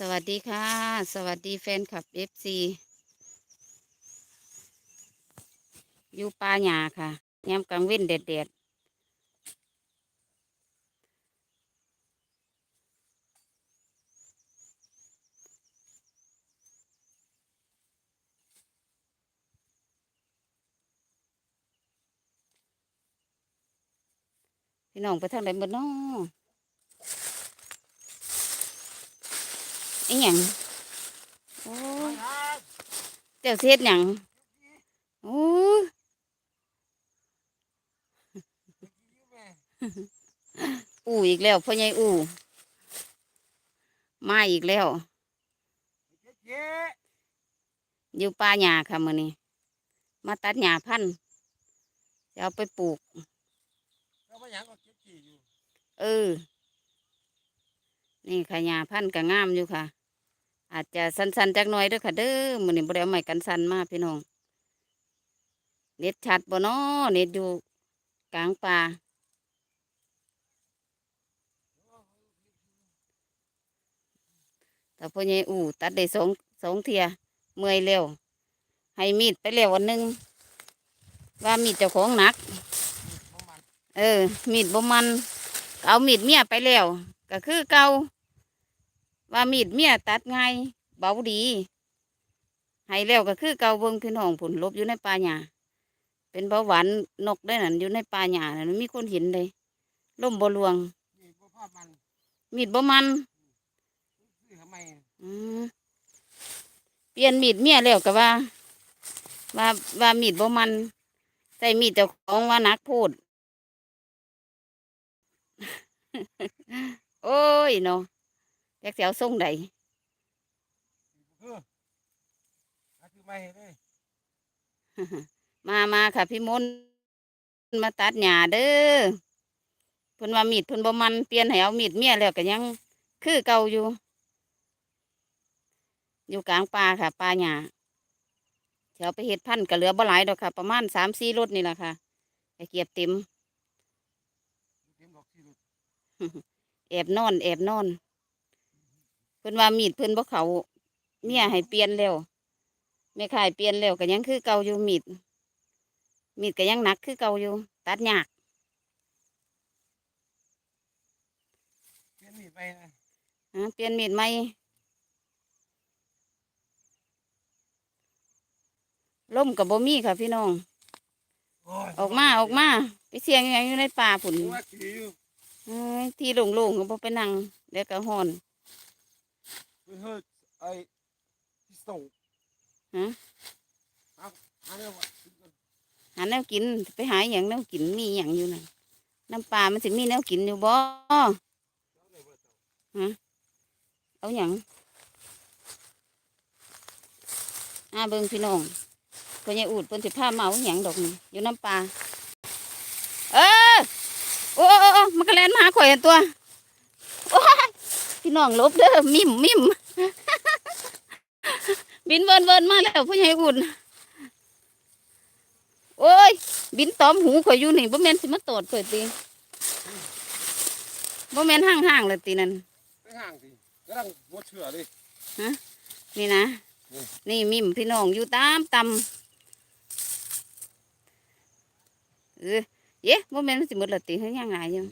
สวัสดีค่ะ สวัสดีแฟนคลับเอฟซีอยู่ป่าหญ้าค่ะยามกลางว้นแดดๆพี่น้องไปทางไหนบ้านน้อ ไอ้หยังโอ้ยเจ้าเสียดหยังโอ้ยอู่อีกแล้วพ่อใหญ่อู่มาอีกแล้วเจ๊อยู่ป่าหญ้าค่ะมื้อนี้มาตัดหญ้าพันธุ์จะเอาไปปลูกก็มาหยังก็เจ๊จีอยู่เออ นี่ค่ะหญ้าพันธุ์ก็งามอยู่ค่ะ อาจจะสันๆจักหน่อยเด้วยค่ะเด้อมื้อนี้บ่ได้เอาไม้กันสันมาพี่น้อง เน็ตชัดบ่น้อเน็ตอยู่กลางป่าแต่พ่อใหญ่อู่ตัดได้สองสองเทียเมื่อยเร็วให้มีดไปแล้ววันหนึ่งว่ามีดเจ้าของหนัก เออ มีดบ่มัน เอามีดเมียไปแล้วก็คือเก่า ว่ามีดเมียตัดง่ายเบาดีให้แล้วก็คือเกาเบิ่งพี่น้องผุนลบอยู่ในป่าหญ้าเป็นเบาหวานนกได้นั่นอยู่ในป่าหญ้านั่นมีคนเห็นเลยล่มบ่ลวง มีดบ่มันเปลี่ยนมีดเมียแล้วก็ว่า ว่าว่ามีดบ่มันใส่มีดเจ้าของว่านักพูด โอ้ยเนาะ จ็คเสียวส่งใดเออหาซื้อไม่เลยมามาค่ะพี่มนต์มาตัดหญ้าเด้อเพิ่นว่ามีดเพิ่นบ่มันเปลี่ยนให้เอามีดเมียแล้วก็ยัง คือเก่าอยู่ อยู่กลางป่าค่ะป่าหญ้าเดี๋ยวไปเฮ็ดพันธุ์ก็เหลือบ่หลายดอกค่ะ ประมาณสามสี่รถนี่แหละค่ะไอ้เกียบเต็มเต็มดอกที่รถแอบนอน แอบนอนเพิ่นว่ามีดเพิ่นบ่เขาเมียให้เปลี่ยนแล้วแม่ขายเปลี่ยนแล้วก็ยังคือเก่าอยู่มีดมีดก็ยังหนักคือเก่าอยู่ ตัดยากเปลี่ยนมีดไปนะฮะเปลี่ยนมีดใหม่ล่มกับบ่มีค่ะพี่น้องโยออกมาออกมาไปเสียงอหยังอยู่ในป่าผุนว่าขี่อยู่เอ้ยที่โล่งๆก็บ่ไปนั่งเดี๋ยวก็ฮ้อน เฮ้ยเฮ้ยไอ้ที่ส่งฮะเอาหาเรื่องว่าซื้อก่อนหาแนวกินไปหาอหย่างแนวกินมีอหย่างอยู่น่ะน้ำปลามันสิมีแนวกินอยู่บ่เอาเลยเว้ยเจ้าเอาหยังอาเบิ่งพี่น้องเพิ่นยายอูดเพิ่นสิพามาเอาหยังดอกนี่อยู่น้ำปลาเออโอ้โอ้โอ้มันก็แล่นมาหาข่อยหั่นตัวโอ้ย พี่น้องหลบเด้อมิมมิมบินเวินเวินมาแล้วพ่อใหญ่อุ่นโอ้ย บินตอมหูข่อยอยู่นี่บ่แม่นสิมาตอดข่อยติบ่แม่นห่างๆเลยตินั่นไปห่างสิกำลังหัวเชื่อเลยนี่นะอืมนี่มิมพี่น้องอยู่ตามตำเออเย้บ่แม่นมันสิหมดละติเฮ็ดยังไงอยู่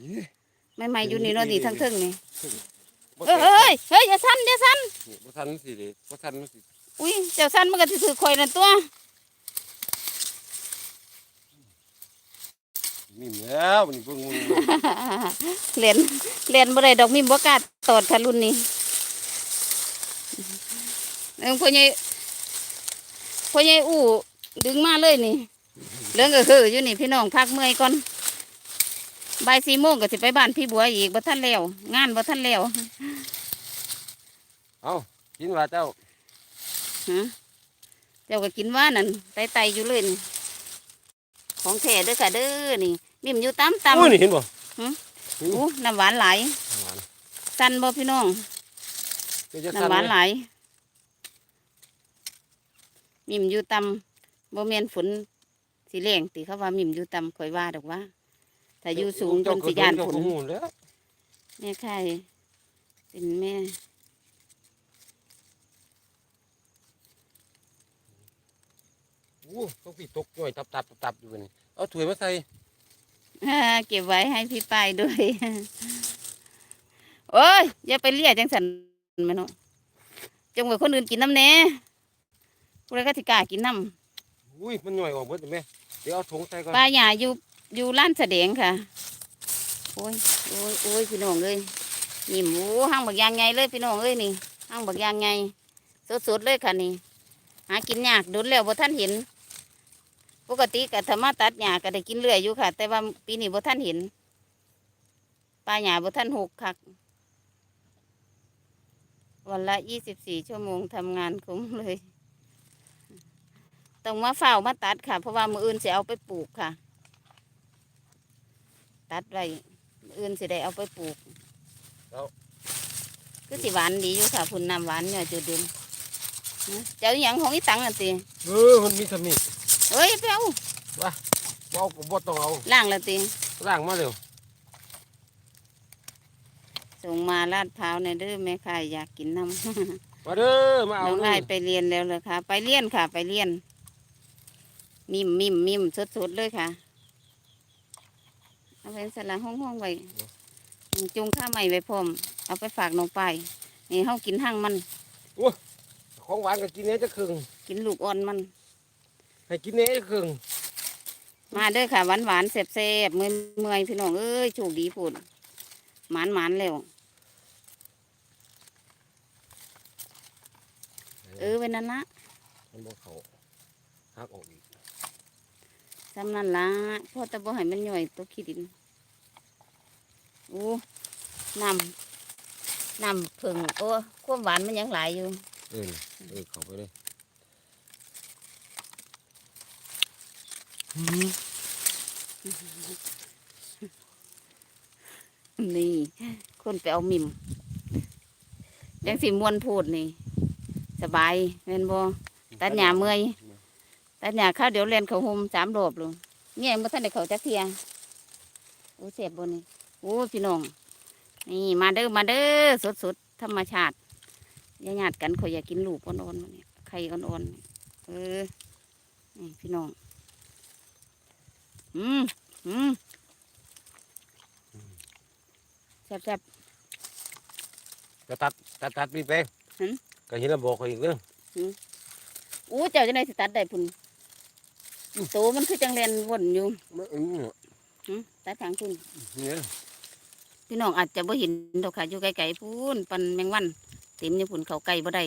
นี่ใหม่ๆอยู่นี่เนาะนี่ทั้งเทิงนี่บ่ เอ้ยเอ้ยเฮ้ยอย่าสั่นอย่าสั่นนี่บ่ทันสิเด้บ่ทันมันสิอุ้ยเจ้าสั่นมันก็สิถือข่อยนั่นตัวนิ่มแล้วมันเบิ่งมึงเรียนเรียนบ่ได้ดอกมิมบ่กล้าตอดค่ะรุ่นนี้เออพ่อใหญ่พ่อใหญ่อู้ดึงมาเลยนี่เรื่องก็คืออยู่นี่พี่น้องพักเมื่อยก่อน บ่ายสี่โมงก็สิไปบ้านพี่บัวอีกบ่ทันแล้วงานบ่ทันแล้วเอากินว่าเจ้าฮะเจ้าก็กินว่านั่นไตไตๆอยู่เลยนี่ของแท้เด้อค่ะเด้อนี่มิมอยู่ตามตำโอ้ยนี่เห็นบ่หืมนี่อู้น้ำหวานหลายหวานสั่นบ่พี่น้องเดี๋ยวจะน้ำหวานหลายมิมอยู่ตำบ่แม่นฝนสีแรงติเขาว่ามิมอยู่ตำข่อยว่าดอกว่า แต่อยู่สูงจนสียานผลแม่ไข่เป็นแม่ โอ้ต้องพี่ตกน่อยตับตับตับอยู่นี่เอาถุยมาใส่เก็บไว้ให้พี่ไปด้วย โอ้ย อย่าไปเลี้ยจังสันมันเนาะจงไว้คนอื่นกินน้ำเน่พวกเราก็สิกากินน้ำอุ้ย มันหน่อยออกเบิดไแม่เดี๋ยวเอาถุงใส่ก่อนป้าหยาอยู่ อยู่ร้านแสดงค่ะ โอ้ยโอ้ยโอ้ยพี่น้องเอ้ยนี่หมูห้างบักยางไงเลยพี่น้องเอ้ยนี่ห้างบักยางไงสดๆเลยค่ะนี่ หากินยากโดนแล้วบ่ท่านเห็น ปกติก็ธรรมาตัดหญ้าก็ได้กินเรื่อยอยู่ค่ะ แต่ว่าปีนี้บ่ท่านเห็นปลาหญ้าบ่ท่านหกคักวันละยี่สิบสี่ชั่วโมงทำงานคุ้มเลย ต้องมาเฝ้ามาตัดค่ะ เพราะว่ามืออื่นจะเอาไปปลูกค่ะ ตัดไว้มืออื่นสิได้เอาไปปลูกคือสิหวานดีอยู่ค่ะพุ่นน้ำหวานเนี่ยจุดเด่นนะเจ้าอหย่างของอีตังนั่นติเออมันมีสมิเอ้ยไปเอาเอาก็บ่ต้องเอาล่างและติล้างมาเร็วส่งมาลาดพร้าวในอยเด้อแม่ค่ะ อยากกินน้ำมาเด้อมาเอาน้องเลไอ้ยไปเรียนแล้วเลยค่ะ ไปเรียนค่ะ ไปเรียน มิมมิมมิมสดสดๆเลยค่ะ เอาไปสละห้องห้องๆไว้จุงข้าวใหม่ไว้พร้อมเอาไปฝากน้องไปายนี่เฮากินห้างมันของหวานก็กินเนี้ยจะครึ่งกินลูกอ่อนมัน ให้กินเนี้ยจะครึ่งมาเด้อค่ะหวานหวานๆแซ่บแซ่บๆเมื่อยเมื่อยๆพี่น้องเอ้ยโชคดีพูดหมานหมานๆแล้วเออไว้นั่นละมันบ่เขาหักออกอีก สำนั่นละพ่อตะบ่ให้มันย่อยตัวขี้ดินโอ้น้ำน้ำผึ่งโอ้ความหวานมันยังหลายอยู่เออเออเข้าไปเลยนี่ คนไปเอามิมยังสิมวนพูดนี่ สบายแม่นบ่ตัดหญ้าเมื่อย ตัดหญ้าข้าวเดี๋ยวเรียนเขาโฮมสามรอบเลยเนี่ยเมื่อท่านได้เขาจักเทียโอ้เสียบบนนี่โอ้พี่น้องนี่มาเด้อมาเด้อสดสดๆธรรมชาติอย่าหยาดกันเขาอยากกินลูกอ่อนๆมาเนี่ยไข่อ่อนๆเออนี่พี่น้องอืมอืมแซ่บก็ตัดตัดตัดมีไปหืมก็เห็นแล้วบอกเขาอีกเด้อๆอู้เจ้าจะได้สิตัดได้พุ่น โตมันคือจังเรียนวนอยู่มันอือหึตัดทางพุ่นเนี่ยพี่น้องอาจจะบ่เห็นดอกค่ะอยู่ไกลๆพุ่นปันแมงวันเต็มอยู่พุ่นเขาไกลบ่ได้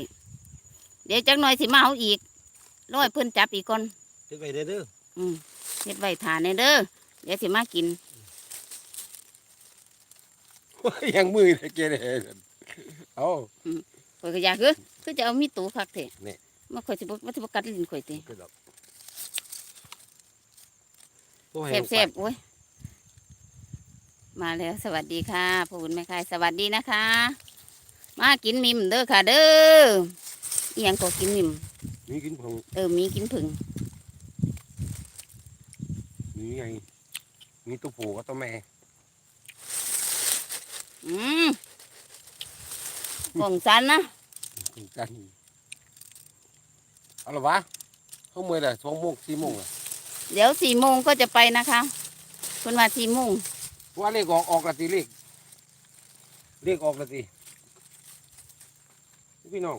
เดี๋ยวจักหน่อยสิมาเอาอีกร้อยเพิ่นจับอีกก่อนเฮ็ดไปเด้อเด้ออืมเฮ็ดไว้ทานในเด้อเดี๋ยวสิมากินยังมือเลยเกเรเอา ข่อยก็อยากคือคือจะเอามีดตูคักแท้นี่มันข่อยสิบ่มันสิบ่กัดลิ้นข่อยติ ไปดอก บ่ให้แซ่บๆโอ้ยมาแล้วสวัสดีค่ะพ่อคุณแม่คายสวัสดีนะคะ มากินมิมเด้อค่ะเด้ออีหยังก็กินมิมมีกินผงเออมีกินผึ่งมีไงมีตัวผู้กับตัวแม่อืมกล่องสันนะกินกันเอาละวะเขาเมื่อไหร่สองโมงสี่โมงอะ เดี๋ยวสี่โมงก็จะไปนะคะคุณมาสี่โมงว่าเลขออกออกละตีเลขเลขออกละตีพี่น้อง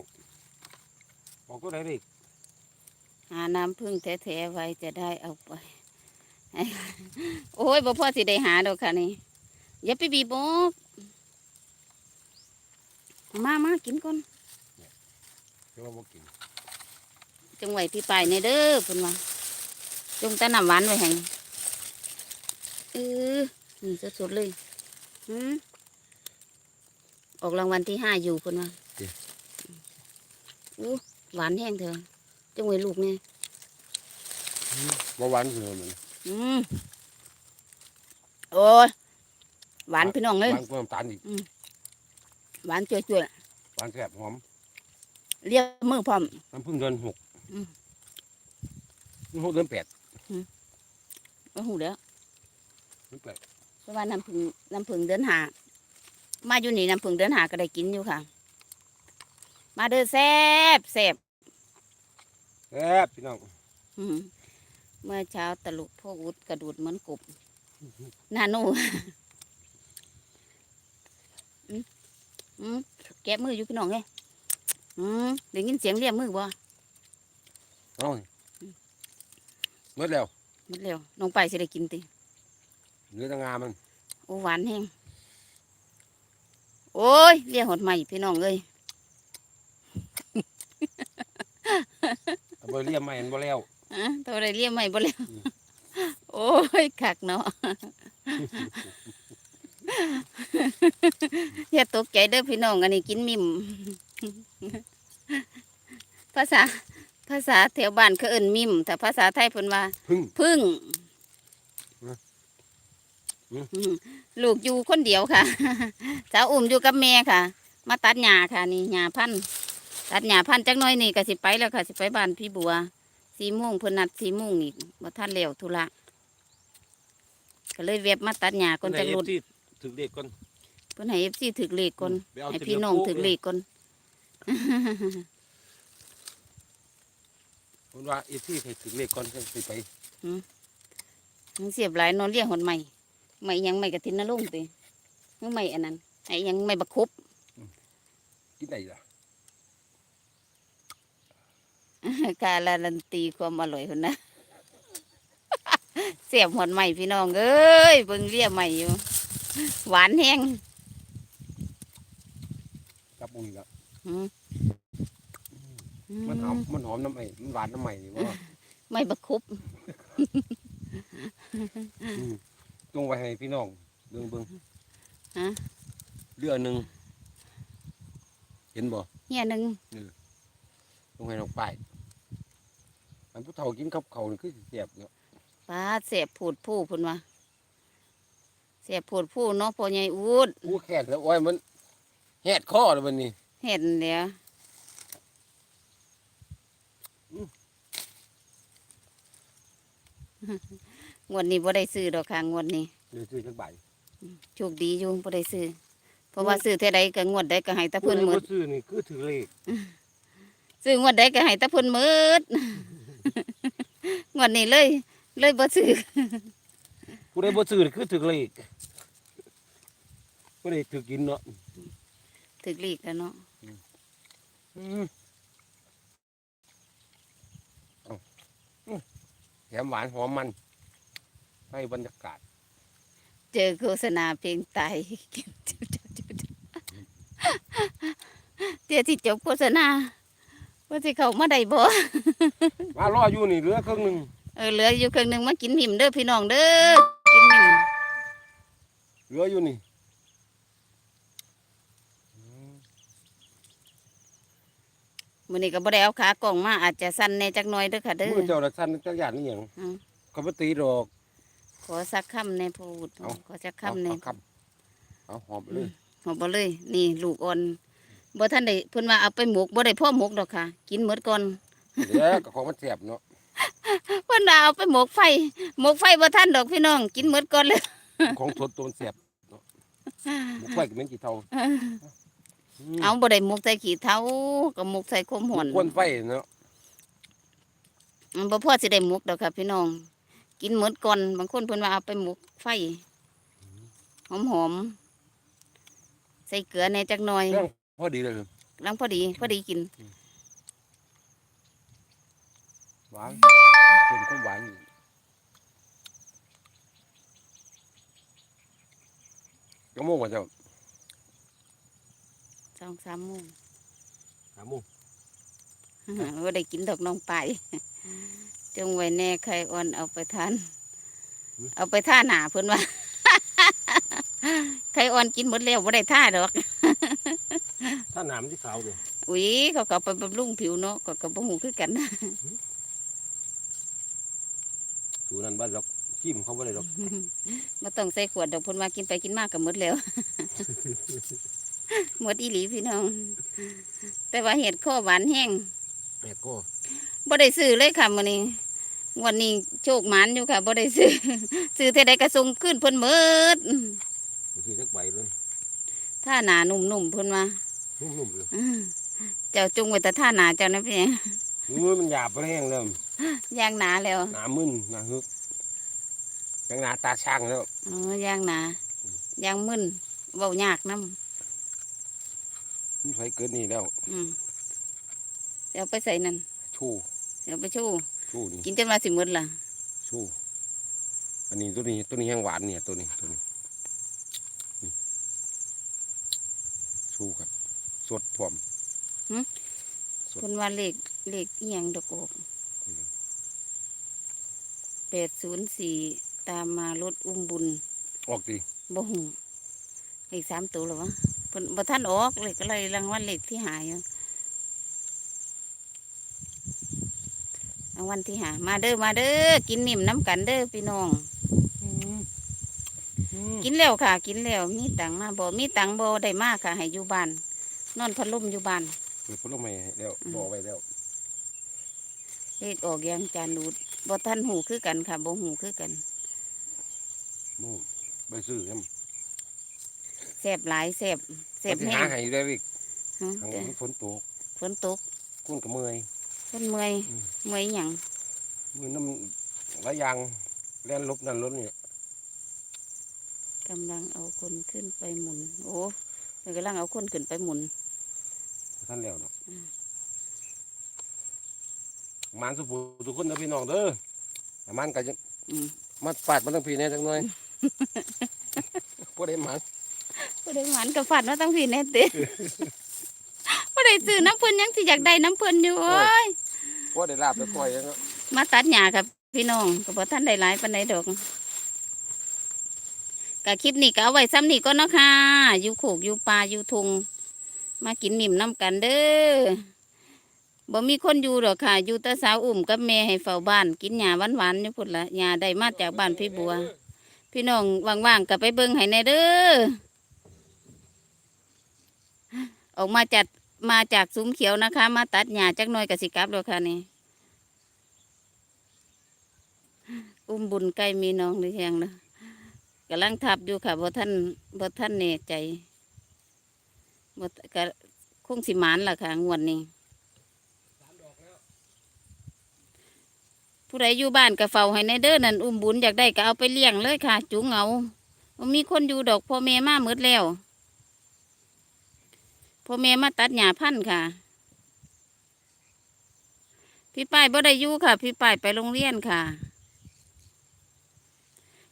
ออกก็ได้เลขหาน้ำพึ่งแท้ๆไว้จะได้เอาไป โอ้ยบ่พ่อสิได้หาดอกค่ะนี่อย่าไปบีบบอกมามากินก่อนเดี๋ยวเราบอกกินจงไว้พี่ปลายในเด้อเพิ่นว่า จงแตะน้ำหวานไว้ให้เออนี่สดๆเลยหืมออกรางวัลที่ห้าอยู่เพิ่นว่าอู้หวานแห้งเถอะจงไว้ลูกเนี่ยบ่หวานคือมันอืมโอ้ยหวานพี่น้องเลยหวานกว่าน้ำตาลอีกหวานจ่วยหวานแซ่บหอมๆเรียกมือพร้อมน้ำพึ่งเดือนหกอืมหกเดือนแปด โอ้โหเด้อเดือนแปดเพราะว่าน้ำผึ้งน้ำผึ้งเดินหา มาอยู่นี่น้ำผึ้งเดินหาก็ได้กินอยู่ค่ะ มาเด้อแซ่บแซ่บแซ่บพี่น้องอืมเมื่อเช้าตะลุกพ่ออุดกระดูดเหมือนกบนาโนอืมอืมแกะมืออยู่พี่น้องไงอืมได้ยินเสียงเรียกมือบ่เอาเมื่อแล้ว หมดแล้วน้องไปสิได้กินติเนื้อตะงามันโอ้หวานแห้งโอ้ยเรียกหดใหม่พี่น้องเอ้ยเอาไปเรียมไม่เห็นบ่แล้วอะตัวอะไรเรียกใหม่บ่แล้วอืมโอ้ยคักเนาะอย่าตกใจเด้อพี่น้องอันนี้กินมิมภาษา ภาษาแถวบ้านเขาเอิ้นมิมแต่ภาษาไทยเพิ่นว่าพึ่ง พึ่งอืมอืม อืมลูกอยู่คนเดียวค่ะ สาวอุ่มอยู่กับแม่ค่ะ มาตัดหญ้าค่ะ นี่หญ้าพันธุ์ตัดหญ้าพันธุ์จักหน้อยนี่ก็สิไปแล้วค่ะสิไปบ้านพี่บัวสี่โมงเพิ่นนัดสี่โมงนี่บ่ทันแล้วธุระก็เลยเว็บมาตัดหญ้าก่อนจักรถที่ถึงเด็กก่อนเพิ่นให้ FC ถึกเลขก่อน ไปเอาให้ทะเบีพี่ยน้องปุ๊ถึกเลขก่อน ผมว่าเอที่ให้ถึงเลขก่อนจะสิไปมันเสียบหลายนอนเรียกหดใหม่ใหม่ยังไม่กระทินนลงติเมื่อใหม่อันนั้นไอ้ยังไม่บักครบกินไหนล่ะการันตีความอร่อยคนนะเสียบหดใหม่พี่น้องเอ้ยเบิ่งเรียใหม่อยู่หวานแห้งจับมุงอีกแล้วอื มมันหอมมันหอมน้ำไอ้มันหวานน้ำใหม่นี่ว่าไม่บักครบจงไว้ให้พี่น้องเบิ่งเบิ่งฮะเรือหนึ่งเห็นบ่เฮียหนึ่งจงให้น้องป้ายอันผู้เฒ่ากินกับเขาวนี่คือสิเสียบเนาะปลาเสียบผูดผู้พุ่นวะเสียบผูดผู้เนาะพ่อใหญ่อูดกูแค่นแล้วโอ้ยมันแหดคอเลยวันนี้เห็นเดี๋ยว อืม งวดนี้บ่ได้ซื้อดอกค่ะงวดนี้เดี๋ยวซื้อจักใบโชคดีอยู่บ่ได้ซื้อเพราะว่าซื้อเท่าใดก็งวดใดก็ให้แตะเพิ่นหมผู้ดใบ่ซื้อนี่คือถือเลขซื้องวดใดก็ให้แตะเพิ่นหมดงวดนี้เลย เลยบ่ซื้อผู้ใดบ่ซื้อนี่คือถือเลขผู้ใดถือกินเนาะถึกลีกแล้วเนาะ อืมเอาอืม แถมหวานหอมมัน ให้บรรยากาศ เจอโฆษณาเพลงตายเดี๋ยวที่จบโฆษณาว่าสิเข้ามาได้บ่มารออยู่นี่เหลือครึ่งหนึ่งเออเหลืออยู่ครึ่งหนึงมากินหิมเด้อพี่น้องเด้อกินหิมเหลืออยู่นี่อืม มื้อนี้ก็บ่ได้เอาขากล่องมาอาจจะสั่นแหน่จักหน่อยเด้อค่ะเด้อ มือเจ้าละสั้นจักอย่างนี่หยังอืม เขาบ่ตีดอก ขอสักคำในพูดเอา ขอสักเอาคำในเอาคำเอาหอมไปเลยหอมบ่เลย นี่ลูกอ่อนบ่ท่านได้เพิ่นว่าเอาไปหมกบ่ได้พ่อหมกดอกค่ะ กินหมดก่อนเดี๋ยวก็ของมันแสบเนาะเพิ่นว่าเอาไปหมกไฟหมกไฟบ่ทันดอกพี่น้อง กินหมดก่อนเลย ของสดตัวมันแสบเนาะหมูไฟก็เหม็นกี่เท่าอืม เอาบ่ได้หมกใส่ขี้เถ้าก็หมกใส่คมหอนควนไฟเนาะมันบ่พอสิได้หมกดอกค่ะพี่น้อง กินหมดก่อนบางคนเพิ่นว่าเอาไปหมกไฟหอมๆใส่เกลือในจักหน่อยเรื่องพอดีเลยลังพอดีพอดีกินหวานเป็นข้นหวานอยู่ก็โม่งกว่าเจ้า สองสามโมงหาโม่งว่าได้กินดอกน้องไปจงไว้แน่ใครอ่อนเอาไปทาน เอาไปท่าหนาเพิ่นว่าใครอ่อนกินหมดแล้วว่าได้ท่าดอกถ้าหนามที่ขาวเลยอุ้ยเขาก็เอาไปบำรุงผิวเนาะก็กระบหูคือกันสูนั่นบ้านเราขี้มเขาบ่ได้หรอกมาต้องใส่ขวดดอกเพิ่นว่ากินไปกินมากกับหมดแล้ว หมดอีหลีพี่น้อง แต่ว่าเห็ดข้อหวานแห้งแม่ก็บ่ได้ซื้อเลยค่ะมื้อนี้งวันนี้โชคหมานอยู่ค่ะบ่ได้ซื้อซื้อเท่าใดก็ส่งขึ้นเพิ่นหมดมันคือจักใบเลยท่าหนานุ่มๆเพิ่นว่านุ่มๆเลยอื้อเจ้าจงไว้แต่ท่าหนาเจ้านะพี่มือมันหยาบไปแห้งเลยย่างหนาแล้วหนามึนหนาฮึกยังหนาตาช่างแล้วอ๋อย่างหนาย่างมึนเว้ายากน้ มีไฟเกิดนี่แล้วำอืมเดี๋ยวไปใส่นั่นชู้เดี๋ยวไปชู้ชู้นี่กินจนว่าสิหมดล่ะชู้อันนี้ตัวนี้ตัวนี้แห้งหวานเนี่ยตัวนี้ตัวนี้นี่ชู้ครับสดพร้อมคนว่าเลขเลขอีหยังดอกโอกอืมแปดศูนย์สี่ตามมารถอุ้มบุญ ออกดีบ่หูเลขสามตัวหรอวะ เพิ่นบ่ท่านออกเลขอะไรรางวัลเลขที่หายอยู่รางวัลที่หามาเด้อมาเด้อกินนิ่มน้ำกันเด้อพี่น้องกินแล้วค่ะ กินแล้วมีตังค์มาบ่มีตังค์บ่ได้มากค่ะ ให้อยู่บ้านนอนพัดลมอยู่บ้านเปิดพัดลมให้แล้วอืมบอกไว้แล้วเลขออกยังจานดูดบ่ท่านหูคือกันค่ะบ่หูคือกันมู่ไปซื้อครับ แสบหลายแสบแสบมันสิแห้หางให้ได้อีกฮะทางแต่ฝนตกฝนตกกุ้นกับเมื่อย เพิ่นเมื่อยอืม เมื่อยหยังมือน้ำหลายอย่างแล่นลบนั่นรถนี่กำลังเอาคนขึ้นไปหมุน โอ้เพิ่นกำลังเอาคนขึ้นไปหมุน ท่านแล้วเนาะอืม หมันสุภูทุกคนนะพี่น้องเด้อหมันก็จะอืม มาปาดมาตั้งพี่แน่จังหน่อยพวกได้หมัน บ่ได้หวานกับฝันว่าต้องพี่แน่ติบ่ได้ซื้อน้ำเพิ่นยังสิอยากได้น้ำเพิ่นอยู่โอ้ยพวกได้ลาบได้ก้อยแล้วเนาะมาตัดหญ้ากับ พี่น้องก็บ่ทันได้หลายปานใดดอกก็คลิปนี้ก็เอาไว้ซ้ำนี่ก็เนาะค่ะ อยู่โขกอยู่ป่าอยู่ทงมากินนิ่มน้ำกันเด้อบ่มีคนอยู่หรอกค่ะ อยู่แต่สาวอุ่มกับแม่ให้เฝ้าบ้าน กินหญ้าหวานๆอยู่พุ่นละหญ้าได้มาจากบ้านพี่บัว พี่น้องว่างๆก็ไปเบิ่งให้แน่เด้อ ออกมาจัดมาจากซุ้มเขียวนะคะ มาตัดหญ้าจักหน่อยก็สิกลับแล้วค่ะนี่อุ้มบุญใกล้มีน้องหรือยังนะกำลังทับอยู่ค่ะบ่ท่านบ่ท่านแน่ใจบ่ก็คงสิมานล่ะค่ะงวดนี้ผู้ใดอยู่บ้านก็เฝ้าให้ในเด้อนั่นอุ้มบุญอยากได้ก็เอาไปเลี้ยงเลยค่ะ จุงเอามีคนอยู่ดอกพ่อแม่มาหมดแล้ว พ่อแม่มาตัดหญ้าพันธุ์ค่ะ พี่ป้ายบ่ได้อยู่ค่ะ พี่ป้ายไปโรงเรียนค่ะ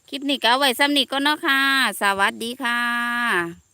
คลิปนี้ก็เอาไว้ซ้ำนี้ก็เนาะค่ะ สวัสดีค่ะ